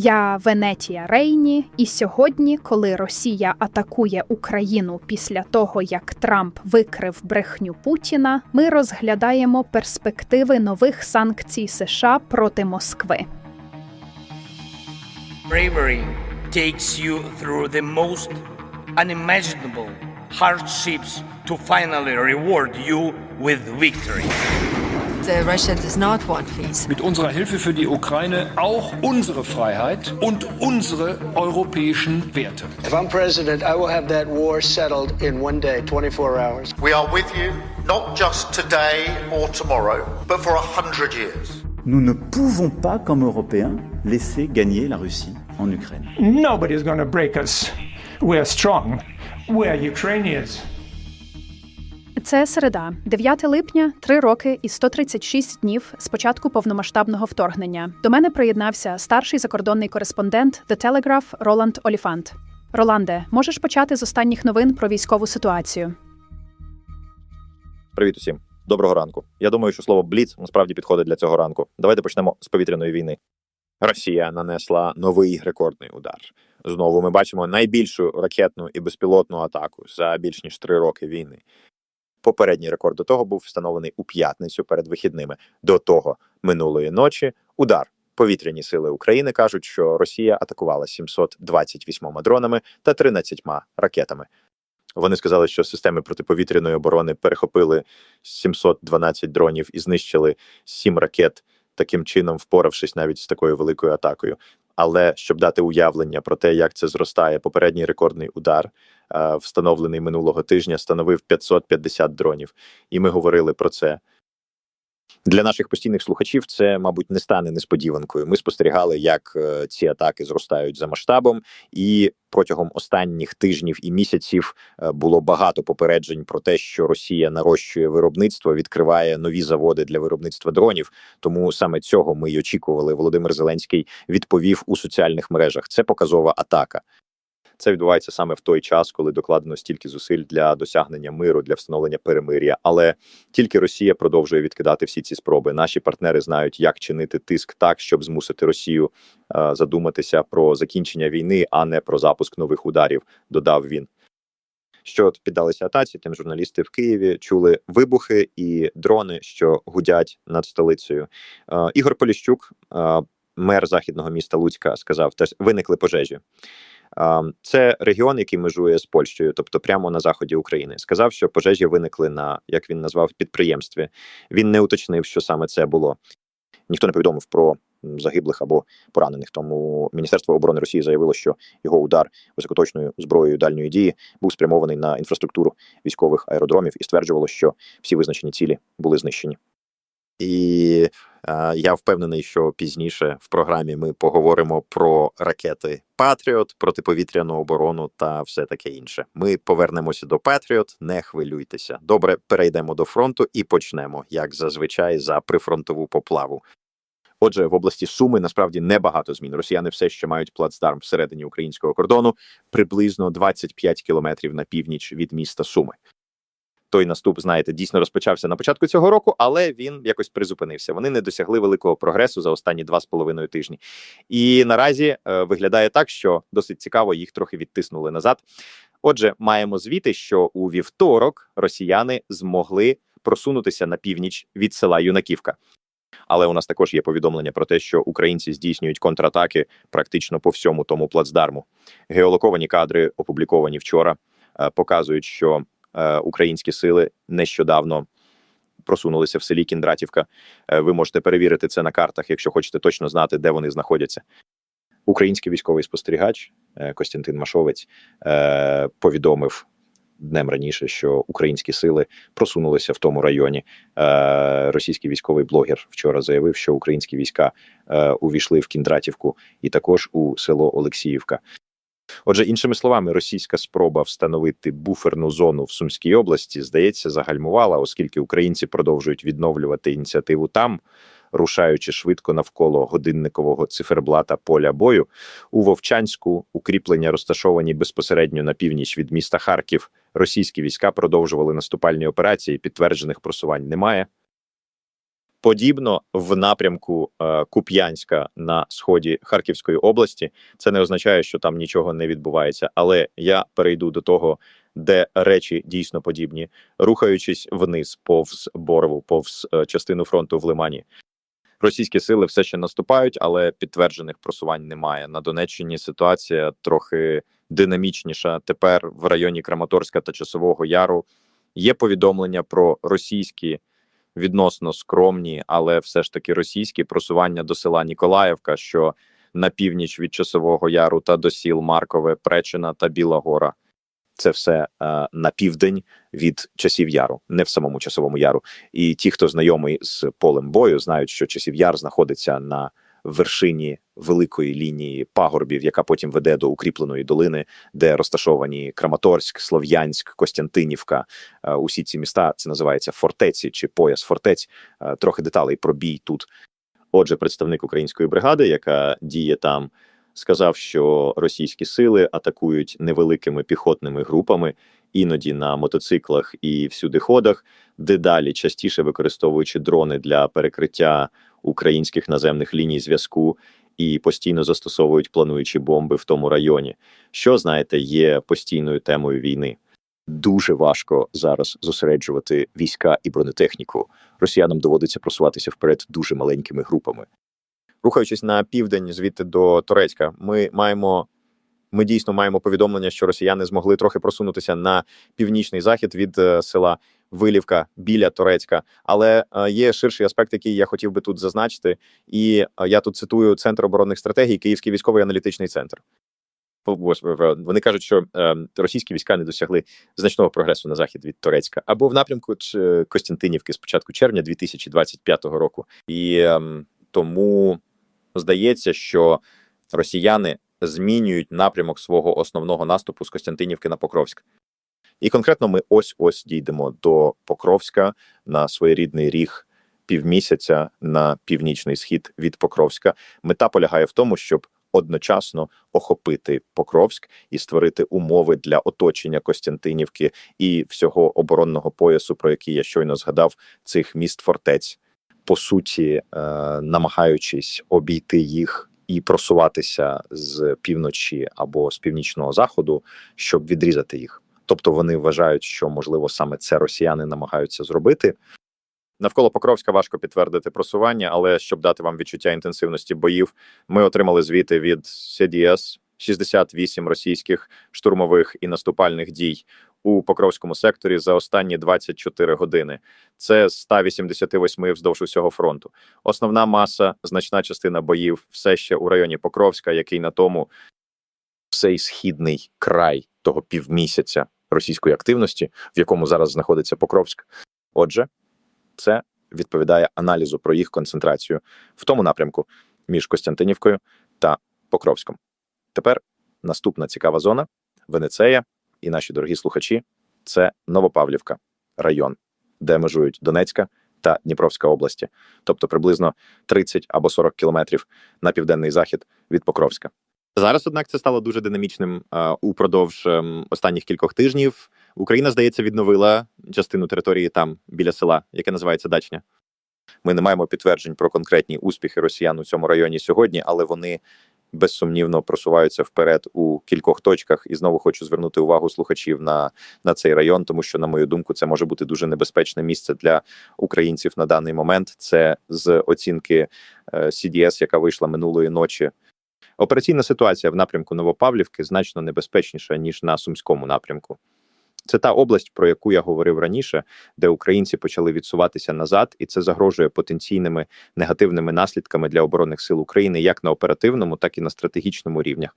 Я Венетія Рейні, і сьогодні, коли Росія атакує Україну після того, як Трамп викрив брехню Путіна, ми розглядаємо перспективи нових санкцій США проти Москви. Bravery takes you through the most unimaginable hardships to finally reward you with victory. Mit unserer Hilfe für die Ukraine auch unsere Freiheit und unsere europäischen Werte. If I'm president, I will have that war settled in one day, 24 hours. We are with you, not just today or tomorrow, but for a hundred years. Nous ne pouvons pas, comme Européens, laisser gagner la Russie en Ukraine. Nobody's going to break us. We're strong. We're Ukrainians. Це середа, 9 липня, 3 роки і 136 днів з початку повномасштабного вторгнення. До мене приєднався старший закордонний кореспондент The Telegraph Роланд Оліфант. Роланде, можеш почати з останніх новин про військову ситуацію? Привіт усім. Доброго ранку. Я думаю, що слово бліц насправді підходить для цього ранку. Давайте почнемо з повітряної війни. Росія нанесла новий рекордний удар. Знову ми бачимо найбільшу ракетну і безпілотну атаку за більш ніж три роки війни. Попередній рекорд до того був встановлений у п'ятницю перед вихідними. До того минулої ночі удар. Повітряні сили України кажуть, що Росія атакувала 728 дронами та 13 ракетами. Вони сказали, що системи протиповітряної оборони перехопили 712 дронів і знищили 7 ракет, таким чином впоравшись навіть з такою великою атакою. Але щоб дати уявлення про те, як це зростає, попередній рекордний удар, встановлений минулого тижня, становив 550 дронів. І ми говорили про це. Для наших постійних слухачів це, мабуть, не стане несподіванкою. Ми спостерігали, як е, ці атаки зростають за масштабом, і протягом останніх тижнів і місяців е, було багато попереджень про те, що Росія нарощує виробництво, відкриває нові заводи для виробництва дронів. Тому саме цього ми й очікували. Володимир Зеленський відповів у соціальних мережах. Це показова атака. Це відбувається саме в той час, коли докладено стільки зусиль для досягнення миру, для встановлення перемир'я. Але тільки Росія продовжує відкидати всі ці спроби. Наші партнери знають, як чинити тиск так, щоб змусити Росію е, задуматися про закінчення війни, а не про запуск нових ударів. Додав він. Що піддалися атаці, тим журналісти в Києві чули вибухи і дрони, що гудять над столицею. Е, Ігор Поліщук, е, мер західного міста Луцька, сказав: теж виникли пожежі. Це регіон, який межує з Польщею, тобто прямо на заході України. Сказав, що пожежі виникли на як він назвав підприємстві. Він не уточнив, що саме це було. Ніхто не повідомив про загиблих або поранених. Тому Міністерство оборони Росії заявило, що його удар високоточною зброєю дальньої дії був спрямований на інфраструктуру військових аеродромів і стверджувало, що всі визначені цілі були знищені. І я впевнений, що пізніше в програмі ми поговоримо про ракети Патріот, протиповітряну оборону та все таке інше. Ми повернемося до Патріот, не хвилюйтеся. Добре, перейдемо до фронту і почнемо, як зазвичай, за прифронтову поплаву. Отже, в області Суми насправді небагато змін. Росіяни все ще мають плацдарм всередині українського кордону, приблизно 25 кілометрів на північ від міста Суми той наступ, знаєте, дійсно розпочався на початку цього року, але він якось призупинився. Вони не досягли великого прогресу за останні два з половиною тижні. І наразі е, виглядає так, що досить цікаво їх трохи відтиснули назад. Отже, маємо звіти, що у вівторок росіяни змогли просунутися на північ від села Юнаківка. Але у нас також є повідомлення про те, що українці здійснюють контратаки практично по всьому тому плацдарму. Геолоковані кадри, опубліковані вчора, е, показують, що українські сили нещодавно просунулися в селі Кіндратівка. Е, ви можете перевірити це на картах, якщо хочете точно знати, де вони знаходяться. Український військовий спостерігач е, Костянтин Машовець е, повідомив днем раніше, що українські сили просунулися в тому районі. Е, російський військовий блогер вчора заявив, що українські війська е, увійшли в Кіндратівку і також у село Олексіївка. Отже, іншими словами, російська спроба встановити буферну зону в Сумській області, здається, загальмувала, оскільки українці продовжують відновлювати ініціативу там, рушаючи швидко навколо годинникового циферблата поля бою. У Вовчанську укріплення розташовані безпосередньо на північ від міста Харків. Російські війська продовжували наступальні операції. Підтверджених просувань немає. Подібно в напрямку е, Куп'янська на сході Харківської області, це не означає, що там нічого не відбувається. Але я перейду до того, де речі дійсно подібні, рухаючись вниз, повз Борову, повз е, частину фронту в Лимані. Російські сили все ще наступають, але підтверджених просувань немає. На Донеччині ситуація трохи динамічніша. Тепер в районі Краматорська та Часового Яру є повідомлення про російські відносно скромні, але все ж таки російські просування до села Ніколаївка, що на північ від Часового Яру та до сіл Маркове, Пречина та Біла Гора. Це все е, на південь від часів яру, не в самому часовому яру. І ті, хто знайомий з полем бою, знають, що часів яр знаходиться на вершині великої лінії пагорбів, яка потім веде до укріпленої долини, де розташовані Краматорськ, Слов'янськ, Костянтинівка. Е, Усі ці міста це називається фортеці чи пояс фортець. Е, Трохи деталей про бій тут. Отже, представник української бригади, яка діє там, сказав, що російські сили атакують невеликими піхотними групами, іноді на мотоциклах і всюдиходах, дедалі частіше використовуючи дрони для перекриття українських наземних ліній зв'язку і постійно застосовують плануючі бомби в тому районі, що знаєте, є постійною темою війни. Дуже важко зараз зосереджувати війська і бронетехніку. Росіянам доводиться просуватися вперед дуже маленькими групами. Рухаючись на південь, звідти до Турецька, ми маємо. Ми дійсно маємо повідомлення, що росіяни змогли трохи просунутися на північний захід від е, села Вилівка біля Турецька. Але е, є ширший аспект, який я хотів би тут зазначити. І е, я тут цитую Центр оборонних стратегій, Київський військовий аналітичний центр. Вони кажуть, що російські війська не досягли значного прогресу на захід від Турецька або в напрямку Костянтинівки з початку червня 2025 року. І ем, тому здається, що росіяни змінюють напрямок свого основного наступу з Костянтинівки на Покровськ. І конкретно ми ось ось дійдемо до Покровська на своєрідний ріг півмісяця на північний схід від Покровська. Мета полягає в тому, щоб одночасно охопити Покровськ і створити умови для оточення Костянтинівки і всього оборонного поясу, про який я щойно згадав, цих міст фортець, по суті, е, намагаючись обійти їх і просуватися з півночі або з північного заходу, щоб відрізати їх. Тобто вони вважають, що можливо саме це росіяни намагаються зробити. Навколо Покровська важко підтвердити просування, але щоб дати вам відчуття інтенсивності боїв, ми отримали звіти від CDS 68 російських штурмових і наступальних дій у Покровському секторі за останні 24 години. Це 188 вздовж усього фронту. Основна маса, значна частина боїв все ще у районі Покровська, який на тому цей східний край того півмісяця російської активності, в якому зараз знаходиться Покровськ. Отже, це відповідає аналізу про їх концентрацію в тому напрямку між Костянтинівкою та Покровськом. Тепер наступна цікава зона Венецея і наші дорогі слухачі це Новопавлівка, район, де межують Донецька та Дніпровська області, тобто приблизно 30 або 40 кілометрів на південний захід від Покровська. Зараз, однак, це стало дуже динамічним е, упродовж ем, останніх кількох тижнів. Україна, здається, відновила частину території там біля села, яке називається Дачня. Ми не маємо підтверджень про конкретні успіхи росіян у цьому районі сьогодні, але вони безсумнівно просуваються вперед у кількох точках. І знову хочу звернути увагу слухачів на, на цей район, тому що, на мою думку, це може бути дуже небезпечне місце для українців на даний момент. Це з оцінки е, CDS, яка вийшла минулої ночі. Операційна ситуація в напрямку Новопавлівки значно небезпечніша ніж на сумському напрямку. Це та область, про яку я говорив раніше, де українці почали відсуватися назад, і це загрожує потенційними негативними наслідками для оборонних сил України як на оперативному, так і на стратегічному рівнях.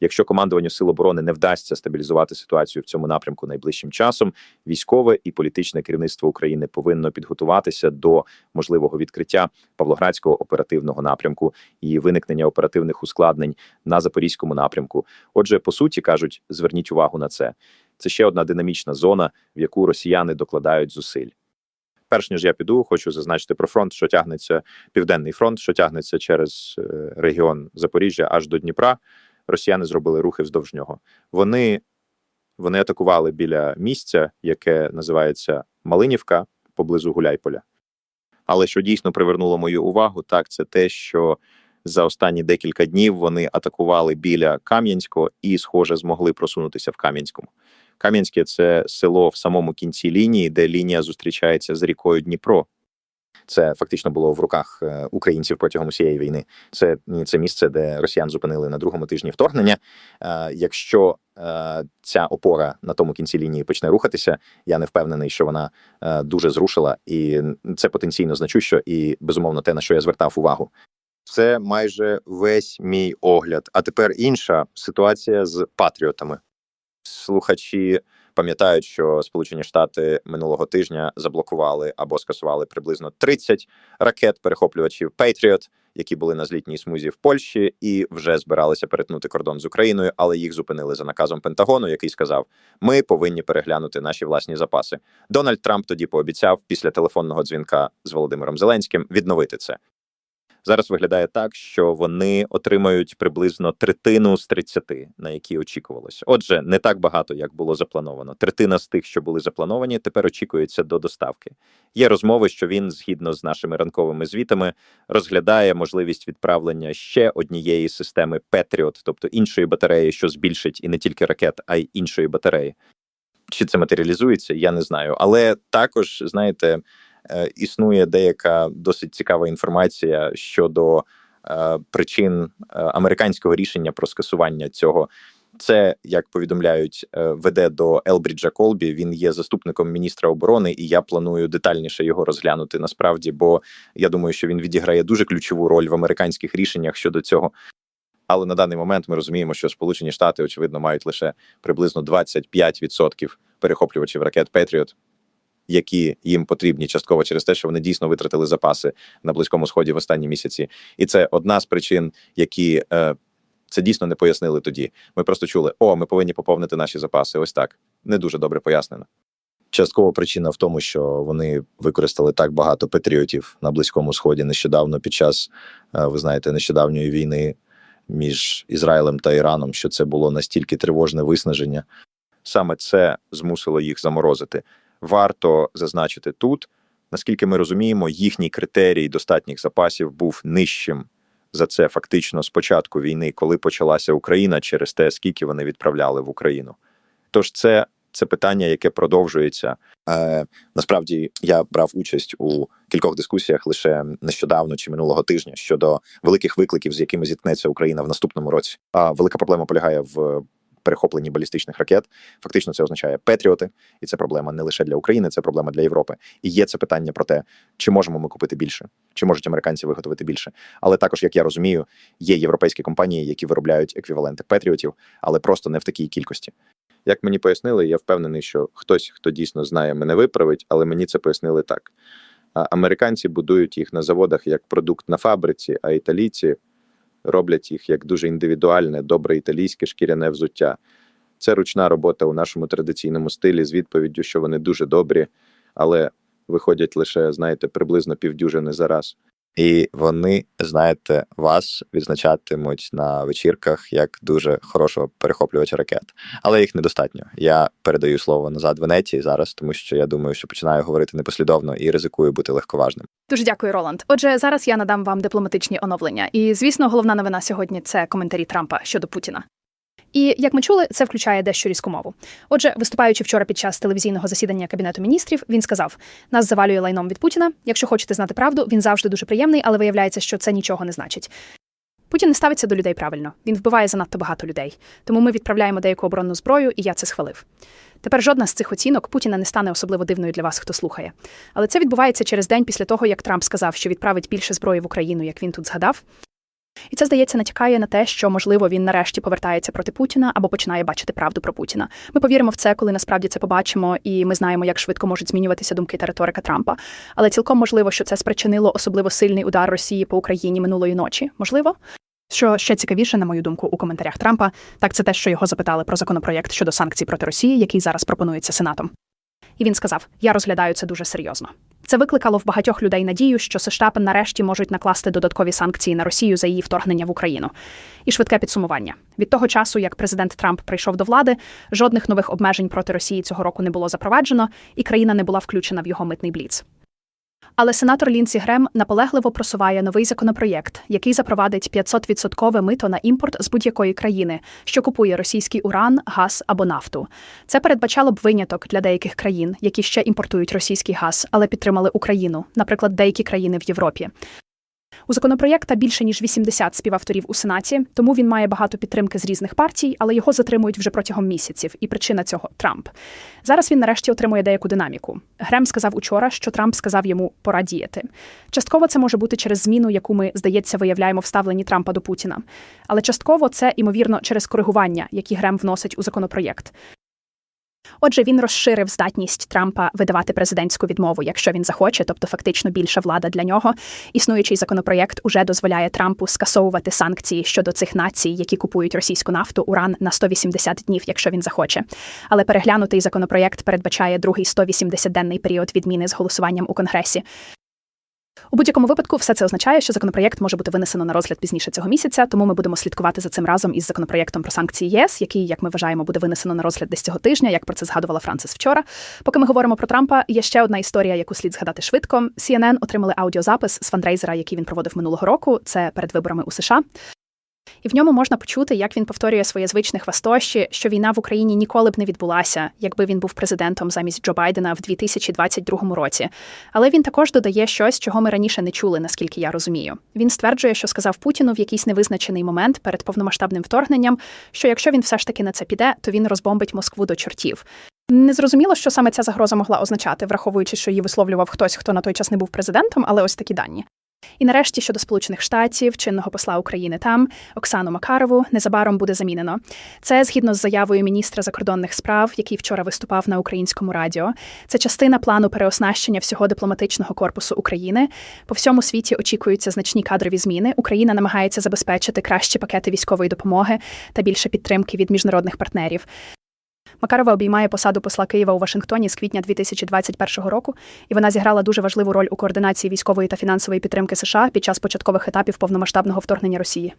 Якщо командуванню сил оборони не вдасться стабілізувати ситуацію в цьому напрямку найближчим часом, військове і політичне керівництво України повинно підготуватися до можливого відкриття Павлоградського оперативного напрямку і виникнення оперативних ускладнень на запорізькому напрямку. Отже, по суті кажуть, зверніть увагу на це. Це ще одна динамічна зона, в яку росіяни докладають зусиль. Перш ніж я піду, хочу зазначити про фронт, що тягнеться південний фронт, що тягнеться через е, регіон Запоріжжя аж до Дніпра. Росіяни зробили рухи вздовж нього. Вони, вони атакували біля місця, яке називається Малинівка поблизу Гуляйполя. Але що дійсно привернуло мою увагу, так це те, що за останні декілька днів вони атакували біля Кам'янського і, схоже, змогли просунутися в Кам'янському. Кам'янське це село в самому кінці лінії, де лінія зустрічається з рікою Дніпро. Це фактично було в руках е, українців протягом усієї війни. Це, це місце, де росіян зупинили на другому тижні вторгнення. Е, Якщо е, ця опора на тому кінці лінії почне рухатися, я не впевнений, що вона е, дуже зрушила, і це потенційно значущо, і безумовно те, на що я звертав увагу. Це майже весь мій огляд. А тепер інша ситуація з патріотами. Слухачі пам'ятають, що Сполучені Штати минулого тижня заблокували або скасували приблизно 30 ракет перехоплювачів Patriot, які були на злітній смузі в Польщі і вже збиралися перетнути кордон з Україною, але їх зупинили за наказом Пентагону, який сказав: ми повинні переглянути наші власні запаси. Дональд Трамп тоді пообіцяв після телефонного дзвінка з Володимиром Зеленським відновити це. Зараз виглядає так, що вони отримають приблизно третину з 30, на які очікувалося. Отже, не так багато, як було заплановано. Третина з тих, що були заплановані, тепер очікується до доставки. Є розмови, що він, згідно з нашими ранковими звітами, розглядає можливість відправлення ще однієї системи Patriot, тобто іншої батареї, що збільшить і не тільки ракет, а й іншої батареї. Чи це матеріалізується, я не знаю. Але також, знаєте, існує деяка досить цікава інформація щодо е, причин е, американського рішення про скасування цього. Це, як повідомляють, е, веде до Елбріджа Колбі. Він є заступником міністра оборони, і я планую детальніше його розглянути насправді, бо я думаю, що він відіграє дуже ключову роль в американських рішеннях щодо цього. Але на даний момент ми розуміємо, що Сполучені Штати, очевидно, мають лише приблизно 25% перехоплювачів ракет Patriot, які їм потрібні частково через те, що вони дійсно витратили запаси на близькому сході в останні місяці. І це одна з причин, які е, це дійсно не пояснили тоді. Ми просто чули: о, ми повинні поповнити наші запаси. Ось так не дуже добре пояснено. Часткова причина в тому, що вони використали так багато патріотів на близькому сході нещодавно під час, е, ви знаєте, нещодавньої війни між Ізраїлем та Іраном, що це було настільки тривожне виснаження. Саме це змусило їх заморозити. Варто зазначити тут, наскільки ми розуміємо, їхній критерій достатніх запасів був нижчим за це фактично з початку війни, коли почалася Україна, через те, скільки вони відправляли в Україну. Тож це, це питання, яке продовжується. Е, насправді я брав участь у кількох дискусіях лише нещодавно чи минулого тижня щодо великих викликів, з якими зіткнеться Україна в наступному році. А велика проблема полягає в перехопленні балістичних ракет. Фактично, це означає Петріоти, і це проблема не лише для України, це проблема для Європи. І є це питання про те, чи можемо ми купити більше, чи можуть американці виготовити більше. Але також, як я розумію, є європейські компанії, які виробляють еквіваленти Петріотів, але просто не в такій кількості. Як мені пояснили, я впевнений, що хтось, хто дійсно знає, мене виправить, але мені це пояснили так: американці будують їх на заводах як продукт на фабриці, а італійці роблять їх як дуже індивідуальне, добре італійське шкіряне взуття. Це ручна робота у нашому традиційному стилі з відповіддю, що вони дуже добрі, але виходять лише, знаєте, приблизно півдюжини за раз. І вони, знаєте, вас відзначатимуть на вечірках як дуже хорошого перехоплювача ракет. Але їх недостатньо. Я передаю слово назад Венеції зараз, тому що я думаю, що починаю говорити непослідовно і ризикую бути легковажним. Дуже дякую, Роланд. Отже, зараз я надам вам дипломатичні оновлення. І звісно, головна новина сьогодні це коментарі Трампа щодо Путіна. І як ми чули, це включає дещо різку мову. Отже, виступаючи вчора під час телевізійного засідання кабінету міністрів, він сказав: нас завалює лайном від Путіна. Якщо хочете знати правду, він завжди дуже приємний, але виявляється, що це нічого не значить. Путін не ставиться до людей правильно. Він вбиває занадто багато людей. Тому ми відправляємо деяку оборонну зброю, і я це схвалив. Тепер жодна з цих оцінок Путіна не стане особливо дивною для вас, хто слухає. Але це відбувається через день після того, як Трамп сказав, що відправить більше зброї в Україну, як він тут згадав. І це, здається, натякає на те, що, можливо, він нарешті повертається проти Путіна або починає бачити правду про Путіна. Ми повіримо в це, коли насправді це побачимо, і ми знаємо, як швидко можуть змінюватися думки та риторика Трампа. Але цілком можливо, що це спричинило особливо сильний удар Росії по Україні минулої ночі. Можливо. Що ще цікавіше, на мою думку, у коментарях Трампа, так це те, що його запитали про законопроєкт щодо санкцій проти Росії, який зараз пропонується Сенатом. І він сказав: Я розглядаю це дуже серйозно. Це викликало в багатьох людей надію, що США нарешті можуть накласти додаткові санкції на Росію за її вторгнення в Україну. І швидке підсумування від того часу, як президент Трамп прийшов до влади, жодних нових обмежень проти Росії цього року не було запроваджено, і країна не була включена в його митний бліц. Але сенатор Лінсі Грем наполегливо просуває новий законопроєкт, який запровадить 500% мито на імпорт з будь-якої країни, що купує російський уран, газ або нафту. Це передбачало б виняток для деяких країн, які ще імпортують російський газ, але підтримали Україну, наприклад, деякі країни в Європі. У законопроєкта більше ніж 80 співавторів у сенаті, тому він має багато підтримки з різних партій, але його затримують вже протягом місяців. І причина цього Трамп. Зараз він нарешті отримує деяку динаміку. Грем сказав учора, що Трамп сказав йому пора діяти. Частково це може бути через зміну, яку ми, здається, виявляємо в ставленні Трампа до Путіна. Але частково це імовірно через коригування, які Грем вносить у законопроєкт. Отже, він розширив здатність Трампа видавати президентську відмову, якщо він захоче, тобто фактично більша влада для нього. Існуючий законопроєкт уже дозволяє Трампу скасовувати санкції щодо цих націй, які купують російську нафту, уран на 180 днів, якщо він захоче. Але переглянутий законопроєкт передбачає другий 180-денний період відміни з голосуванням у Конгресі. У будь-якому випадку, все це означає, що законопроєкт може бути винесено на розгляд пізніше цього місяця, тому ми будемо слідкувати за цим разом із законопроєктом про санкції ЄС, який, як ми вважаємо, буде винесено на розгляд десь цього тижня, як про це згадувала Францис вчора. Поки ми говоримо про Трампа, є ще одна історія, яку слід згадати швидко. CNN отримали аудіозапис з фандрейзера, який він проводив минулого року. Це перед виборами у США. І в ньому можна почути, як він повторює своє звичне хвастощі, що війна в Україні ніколи б не відбулася, якби він був президентом замість Джо Байдена в 2022 році. Але він також додає щось, чого ми раніше не чули, наскільки я розумію. Він стверджує, що сказав Путіну в якийсь невизначений момент перед повномасштабним вторгненням, що якщо він все ж таки на це піде, то він розбомбить Москву до чортів. Незрозуміло, що саме ця загроза могла означати, враховуючи, що її висловлював хтось, хто на той час не був президентом, але ось такі дані. І нарешті щодо Сполучених Штатів, чинного посла України там Оксану Макарову незабаром буде замінено. Це згідно з заявою міністра закордонних справ, який вчора виступав на українському радіо. Це частина плану переоснащення всього дипломатичного корпусу України. По всьому світі очікуються значні кадрові зміни. Україна намагається забезпечити кращі пакети військової допомоги та більше підтримки від міжнародних партнерів. Макарова обіймає посаду посла Києва у Вашингтоні з квітня 2021 року, і вона зіграла дуже важливу роль у координації військової та фінансової підтримки США під час початкових етапів повномасштабного вторгнення Росії.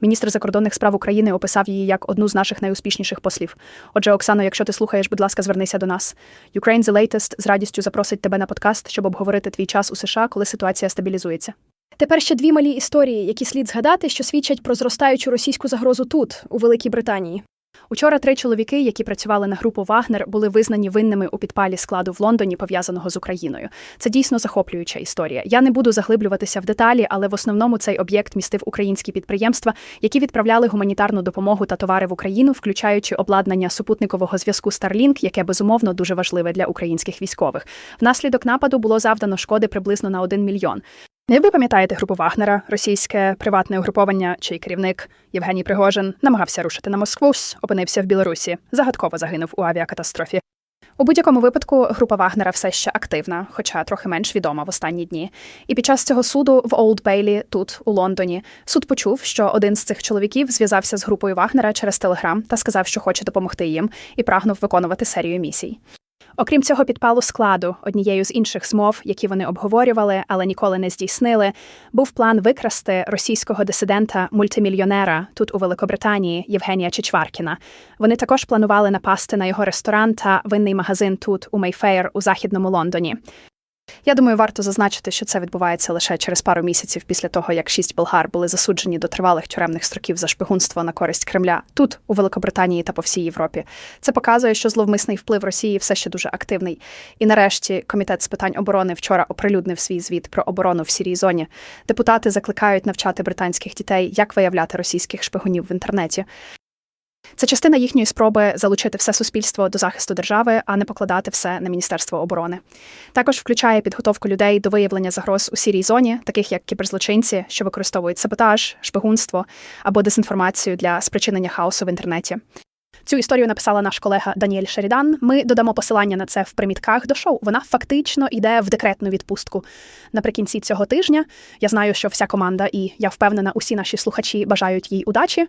Міністр закордонних справ України описав її як одну з наших найуспішніших послів. Отже, Оксано, якщо ти слухаєш, будь ласка, звернися до нас. Ukraine The Latest з радістю запросить тебе на подкаст, щоб обговорити твій час у США, коли ситуація стабілізується. Тепер ще дві малі історії, які слід згадати, що свідчать про зростаючу російську загрозу тут, у Великій Британії. Учора три чоловіки, які працювали на групу Вагнер, були визнані винними у підпалі складу в Лондоні, пов'язаного з Україною. Це дійсно захоплююча історія. Я не буду заглиблюватися в деталі, але в основному цей об'єкт містив українські підприємства, які відправляли гуманітарну допомогу та товари в Україну, включаючи обладнання супутникового зв'язку Starlink, яке безумовно дуже важливе для українських військових. Внаслідок нападу було завдано шкоди приблизно на 1 мільйон. Не ви пам'ятаєте групу Вагнера, російське приватне угруповання, чий керівник Євгеній Пригожин намагався рушити на Москву, опинився в Білорусі, загадково загинув у авіакатастрофі. У будь-якому випадку група Вагнера все ще активна, хоча трохи менш відома в останні дні. І під час цього суду в Олд Бейлі, тут у Лондоні, суд почув, що один з цих чоловіків зв'язався з групою Вагнера через Телеграм та сказав, що хоче допомогти їм, і прагнув виконувати серію місій. Окрім цього підпалу складу, однією з інших змов, які вони обговорювали, але ніколи не здійснили, був план викрасти російського дисидента мультимільйонера тут у Великобританії Євгенія Чичваркіна. Вони також планували напасти на його ресторан та винний магазин тут у Мейфеєр у західному Лондоні. Я думаю, варто зазначити, що це відбувається лише через пару місяців після того, як шість болгар були засуджені до тривалих тюремних строків за шпигунство на користь Кремля тут, у Великобританії та по всій Європі. Це показує, що зловмисний вплив Росії все ще дуже активний. І нарешті комітет з питань оборони вчора оприлюднив свій звіт про оборону в сірій зоні. Депутати закликають навчати британських дітей, як виявляти російських шпигунів в інтернеті. Це частина їхньої спроби залучити все суспільство до захисту держави, а не покладати все на Міністерство оборони. Також включає підготовку людей до виявлення загроз у сірій зоні, таких як кіберзлочинці, що використовують саботаж, шпигунство або дезінформацію для спричинення хаосу в інтернеті. Цю історію написала наш колега Даніель Шерідан. Ми додамо посилання на це в примітках до шоу. Вона фактично йде в декретну відпустку наприкінці цього тижня. Я знаю, що вся команда, і я впевнена, усі наші слухачі бажають їй удачі.